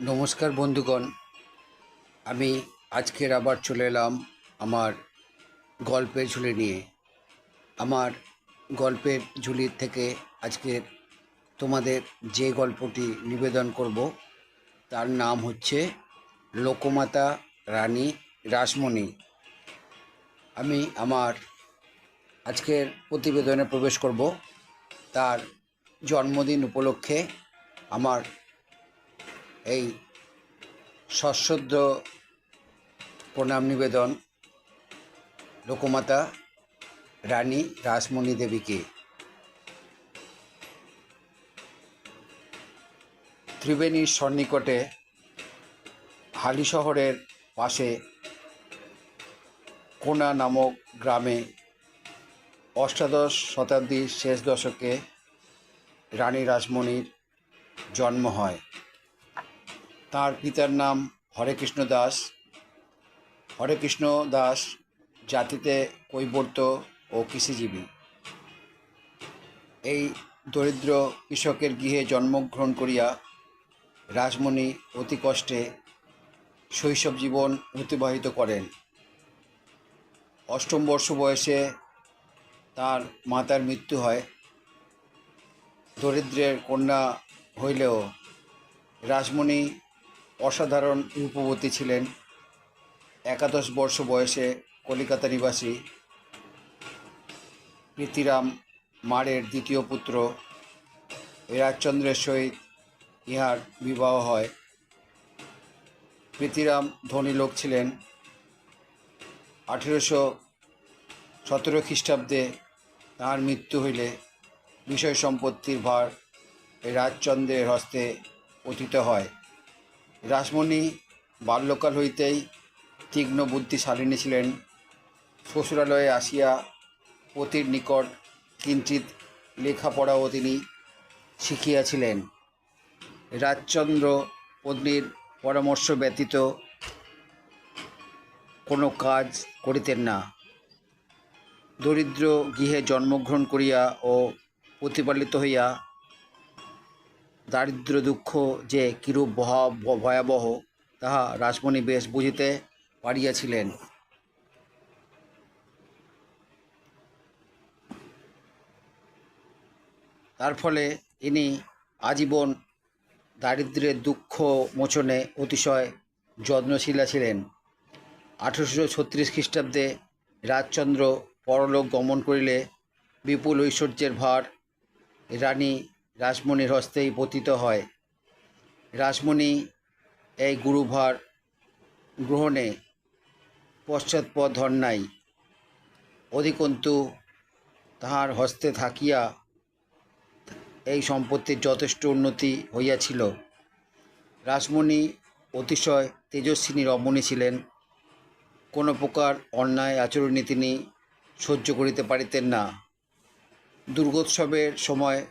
নমস্কার বন্ধুগণ। আমি আজকের আবার চলে এলাম আমার গল্পের ঝুলি নিয়ে। আমার গল্পের ঝুলির থেকে আজকের তোমাদের যে গল্পটি নিবেদন করব, তার নাম হচ্ছে লোকমাতা রানী রাসমণি। আমি আমার আজকের প্রতিবেদনে প্রবেশ করব। তার জন্মদিন উপলক্ষে আমার এই সশ্রদ্ধ প্রণাম নিবেদন লোকমাতা রানী রাসমণি দেবীকে। ত্রিবেণীর সন্নিকটে হালি শহরের পাশে কোনা নামক গ্রামে অষ্টাদশ শতাব্দীর শেষ দশকে রানী রাসমণির জন্ম হয়। তার পিতার নাম হরেকৃষ্ণ দাস। হরেকৃষ্ণ দাস জাতিতে কৈবর্ত ও কৃষিজীবী। এই দরিদ্র কৃষকের গৃহে জন্মগ্রহণ করিয়া রাজমণি অতি কষ্টে শৈশব জীবন অতিবাহিত করেন। অষ্টম বর্ষ বয়সে তার মাতার মৃত্যু হয়। দরিদ্রের কন্যা হইলেও রাসমণি অসাধারণ রূপবতী ছিলেন। একাদশ বর্ষ বয়সে কলিকাতা নিবাসী প্রীতিরাম মারের দ্বিতীয় পুত্র রাজচন্দ্রের সহিত ইহার বিবাহ হয়। প্রীতিরাম ধনী লোক ছিলেন। আঠেরোশো সতেরো খ্রিস্টাব্দে তাহার মৃত্যু হইলে বিষয় সম্পত্তির ভার রাজচন্দ্রের হস্তে পতিত হয়। রাসমণি বাল্যকাল হইতেই তীক্ষ্ণ বুদ্ধিশালিনী ছিলেন। শ্বশুরালয়ে আসিয়া পতির নিকট কিঞ্চিত লেখাপড়াও তিনি শিখিয়াছিলেন। রাজচন্দ্র পত্নীর পরামর্শ ব্যতীত কোনো কাজ করিতেন না। দরিদ্র গৃহে জন্মগ্রহণ করিয়া ও প্রতিপালিত হইয়া দারিদ্র দুঃখ যে কিরূপ ভয়াবহ, তাহা রাসমণি বেশ বুঝিতে পারিয়াছিলেন। তার ফলে ইনি আজীবন দারিদ্র্যের দুঃখ মোচনে অতিশয় যত্নশীলা ছিলেন। আঠেরোশো ছত্রিশ খ্রিস্টাব্দে রাজচন্দ্র পরলোক গমন করিলে বিপুল ঐশ্বর্যের ভার রানী রাসমণির হস্তেই পতিত হয়। রাসমণি এই গুরুভার গ্রহণে পশ্চাৎপদ হন নাই। অধিকন্তু তাহার হস্তে থাকিয়া এই সম্পত্তির যথেষ্ট উন্নতি হইয়াছিল। রাসমণি অতিশয় তেজস্বিনী রমণী ছিলেন। কোনো প্রকার অন্যায় আচরণে তিনি সহ্য করিতে পারিতেন না। দুর্গোৎসবের সময়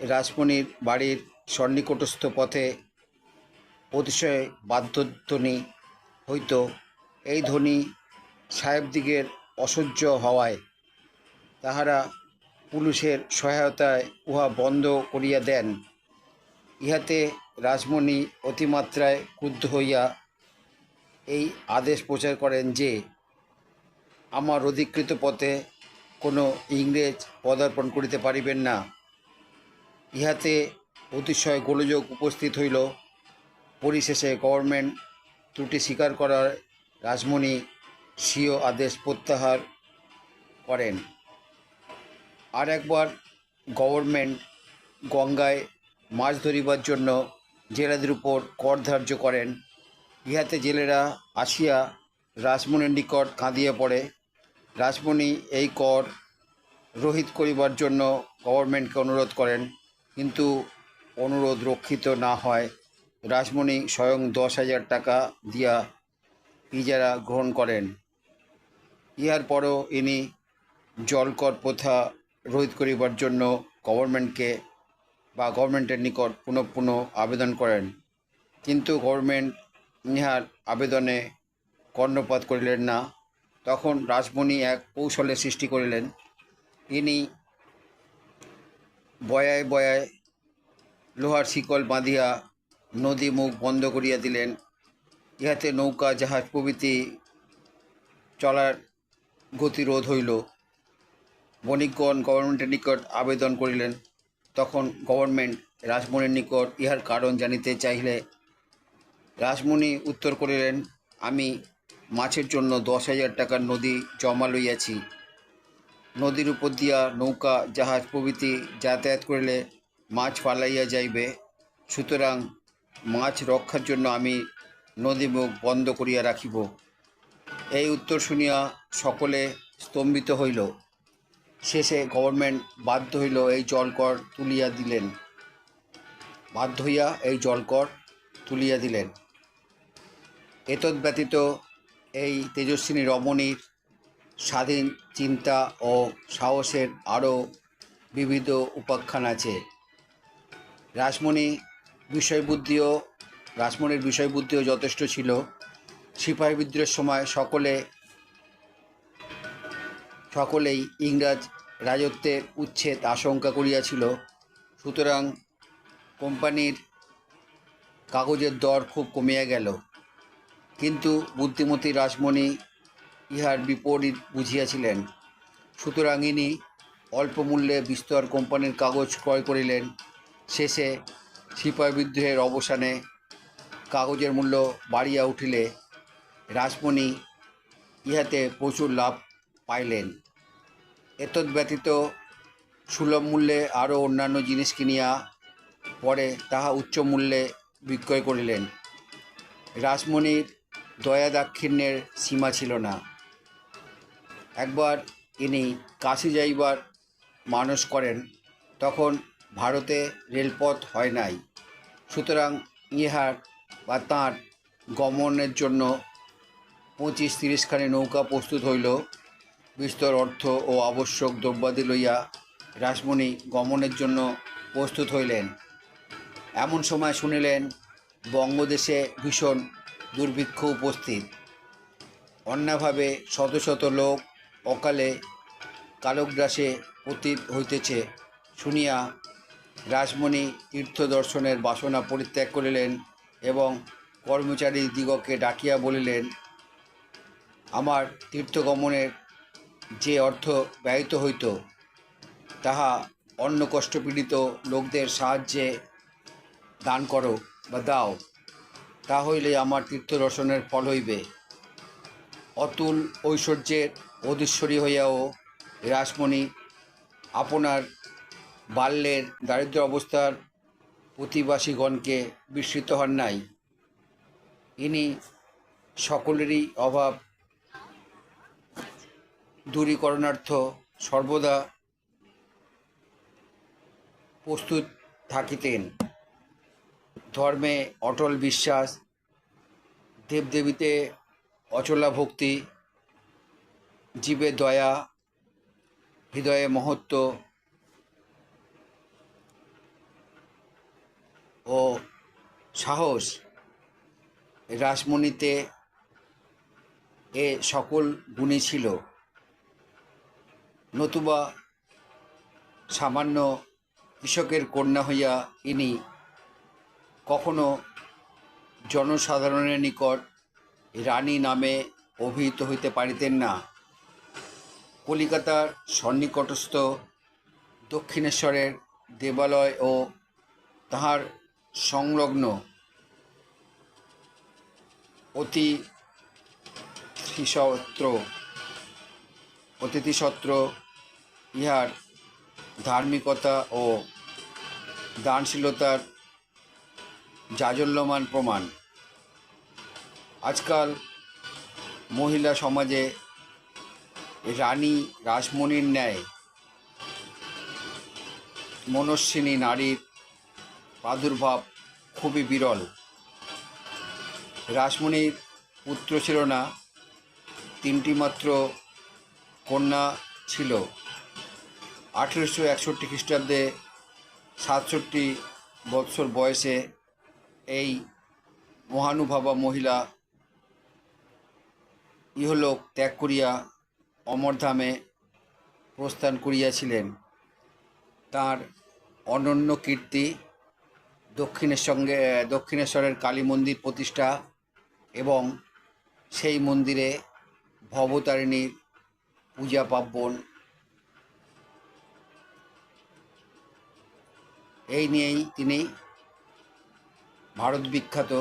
রাসমণির বাড়ির সন্নিকটস্থ পথে অতিশয় বাদ্যধ্বনি হইত। এই ধ্বনি সাহেবদিগের অসহ্য হওয়ায় তাহারা পুলিশের সহায়তায় উহা বন্ধ করিয়া দেন। ইহাতে রাজমণি অতিমাত্রায় ক্রুদ্ধ হইয়া এই আদেশ প্রচার করেন যে, আমার অধিকৃত পথে কোনো ইংরেজ পদার্পণ করিতে পারিবেন না। ইহাতে অতিশয় গোলযোগ উপস্থিত হইল। পরিশেষে গভর্নমেন্ট ত্রুটি স্বীকার করার রাজমণি স্বীয় আদেশ প্রত্যাহার করেন। আর একবার গভর্নমেন্ট গঙ্গায় মাছ ধরিবার জন্য জেলেদের উপর কর ধার্য করেন। ইহাতে জেলেরা আসিয়া রাসমণির নিকট কাঁদিয়া পড়ে। রাসমণি এই কর রহিত করিবার জন্য গভর্নমেন্টকে অনুরোধ করেন। কিন্তু অনুরোধ রক্ষিত না হয়। রাসমণি স্বয়ং দশ হাজার টাকা দিয়া ইজারা গ্রহণ করেন। ইহার পরও ইনি জলকর প্রথা রোধ করিবার জন্য গভর্নমেন্টকে বা গভর্নমেন্টের নিকট পুনঃ পুনঃ আবেদন করেন। কিন্তু গভর্নমেন্ট ইহার আবেদনে কর্ণপাত করিলেন না। তখন রাসমণি এক কৌশলের সৃষ্টি করিলেন। ইনি বয়ায় বয়ায় লোহার শিকল বাঁধিয়া নদী মুখ বন্ধ করিয়া দিলেন। ইহাতে নৌকা, জাহাজ প্রভৃতি চলার গতিরোধ হইল। বণিকগণ গভর্নমেন্টের নিকট আবেদন করিলেন। তখন গভর্নমেন্ট রাজমণির নিকট ইহার কারণ জানিতে চাইলে রাজমণি উত্তর করিলেন, আমি মাছের জন্য দশ হাজার টাকার নদী জমা লইয়াছি। নদীর উপর দিয়া নৌকা, জাহাজ প্রভৃতি যাতায়াত করিলে মাছ পালাইয়া যাইবে। সুতরাং মাছ রক্ষার জন্য আমি নদী মুখ বন্ধ করিয়া রাখিব। এই উত্তর শুনিয়া সকলে স্তম্ভিত হইল। শেষে গভর্নমেন্ট বাধ্য হইল এই জলকর তুলিয়া দিলেন। বাধ্য হইয়া এই জলকর তুলিয়া দিলেন। এতদ ব্যতীত এই তেজস্বিনী রমণীর স্বাধীন চিন্তা ও সাহসের আরও বিবিধ উপাখ্যান আছে। রাসমণি বিষয়বুদ্ধিও, রাসমণির বিষয়বুদ্ধিও যথেষ্ট ছিল। সিপাহী বিদ্রোহের সময় সকলে, সকলেই ইংরাজ রাজত্বের উচ্ছেদ আশঙ্কা করিয়াছিল। সুতরাং কোম্পানির কাগজের দর খুব কমিয়া গেল। কিন্তু বুদ্ধিমতী রাসমণি ইহার বিপরীত বুঝিয়াছিলেন। সুতরাং ইনি অল্প মূল্যে বিস্তর কোম্পানির কাগজ ক্রয় করিলেন। শেষে সিপাহী বিদ্রোহের অবসানে কাগজের মূল্য বাড়িয়া উঠিলে রাসমণি ইহাতে প্রচুর লাভ পাইলেন। এতদ ব্যতীত সুলভ মূল্যে আরও অন্যান্য জিনিস কিনিয়া পরে তাহা উচ্চ মূল্যে বিক্রয় করিলেন। রাসমণির দয়া দাক্ষিণ্যের সীমা ছিল না। একবার ইনি কাশি যাইবার মানস করেন, তখন ভারতে রেলপথ হয় নাই। সুতরাং ইহার বা তাঁর গমনের জন্য পঁচিশ তিরিশখানি নৌকা প্রস্তুত হইল। বিস্তর অর্থ ও আবশ্যক দ্রব্যাদি লইয়া রাসমণি গমনের জন্য প্রস্তুত হইলেন। এমন সময় শুনিলেন, বঙ্গদেশে ভীষণ দুর্ভিক্ষ উপস্থিত। অন্যভাবে শত শত লোক অকালে কালগ্রাসে পতিত হইতেছে শুনিয়া রাসমণি তীর্থ দর্শনের বাসনা পরিত্যাগ করিলেন এবং কর্মচারী দিগকে ডাকিয়া বলিলেন, আমার তীর্থগমনের যে অর্থ ব্যয়িত হইত, তাহা অন্য কষ্টপীড়িত লোকদের সাহায্যে দান করো বা দাও। তা হইলে আমার তীর্থ দর্শনের ফল হইবে। অতুল ঐশ্বর্যের অধীশ্বরী হইয়াও রাসমণি আপনার বাল্যের দারিদ্র অবস্থার প্রতিবাসীগণকে বিস্মৃত হন নাই। ইনি সকলেরই অভাব, দূরীকরণার্থ সর্বদা প্রস্তুত থাকিতেন। ধর্মে অটল বিশ্বাস, দেবদেবীতে অচলা ভক্তি জীবে দয়া, হৃদয়ে মহত্ব ও সাহস রাসমণিতে এ সকল গুণই ছিল। নতুবা সামান্য কৃষকের কন্যা হইয়া ইনি কখনো জনসাধারণের নিকট রানী নামে অভিহিত হইতে পারিতেন না। কলিকাতার সন্নিকটস্থ দক্ষিণেশ্বরের দেবালয় ও তাহার সংলগ্ন অতি সত্র অতিথিসত্র ইহার ধার্মিকতা ও দানশীলতার জাজল্যমান প্রমাণ। আজকাল মহিলা সমাজে রানী রাসমণির ন্যায় মনস্বিনী নারীর প্রাদুর্ভাব খুবই বিরল। রাসমণির পুত্র ছিল না, তিনটি মাত্র কন্যা ছিল। আঠেরোশো একষট্টি খ্রিস্টাব্দে সাতষট্টি বৎসর বয়সে এই মহানুভাবা মহিলা ইহলোক ত্যাগ করিয়া অমরধামে প্রস্থান করিয়াছিলেন। তার অনন্য কীর্তি দক্ষিণের সঙ্গে দক্ষিণেশ্বরের কালী মন্দির প্রতিষ্ঠা এবং সেই মন্দিরে ভবতারিণীর পূজা পার্বণ। এই নিয়েই তিনি ভারত বিখ্যাত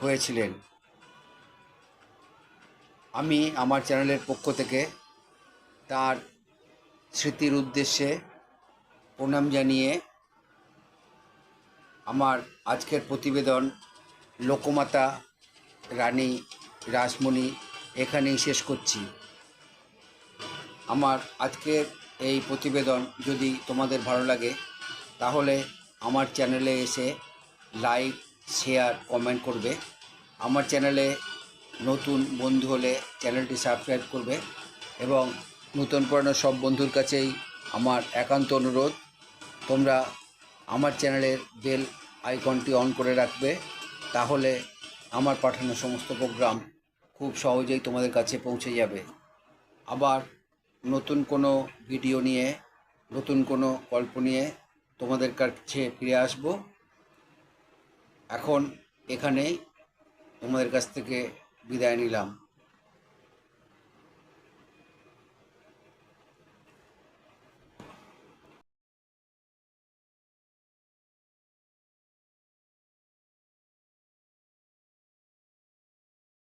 হয়েছিলেন। আমি আমার চ্যানেলের পক্ষ থেকে তার স্মৃতির উদ্দেশ্যে প্রণাম জানিয়ে আমার আজকের প্রতিবেদন লোকমাতা রানী রাসমণি এখানেই শেষ করছি। আমার আজকের এই প্রতিবেদন যদি তোমাদের ভালো লাগে, তাহলে আমার চ্যানেলে এসে লাইক, শেয়ার, কমেন্ট করবে। আমার চ্যানেলে নতুন বন্ধু হলে চ্যানেলটি সাবস্ক্রাইব করবে এবং নতুন পুরানো সব বন্ধুর কাছেই আমার একান্ত অনুরোধ, তোমরা আমার চ্যানেলের বেল আইকনটি অন করে রাখবে, তাহলে আমার পাঠানো সমস্ত প্রোগ্রাম খুব সহজেই তোমাদের কাছে পৌঁছে যাবে। আবার নতুন কোনো ভিডিও নিয়ে, নতুন কোনো গল্প নিয়ে তোমাদের কাছে ফিরে আসব। এখন এখানেই তোমাদের কাছ থেকে বিদায় নিলাম।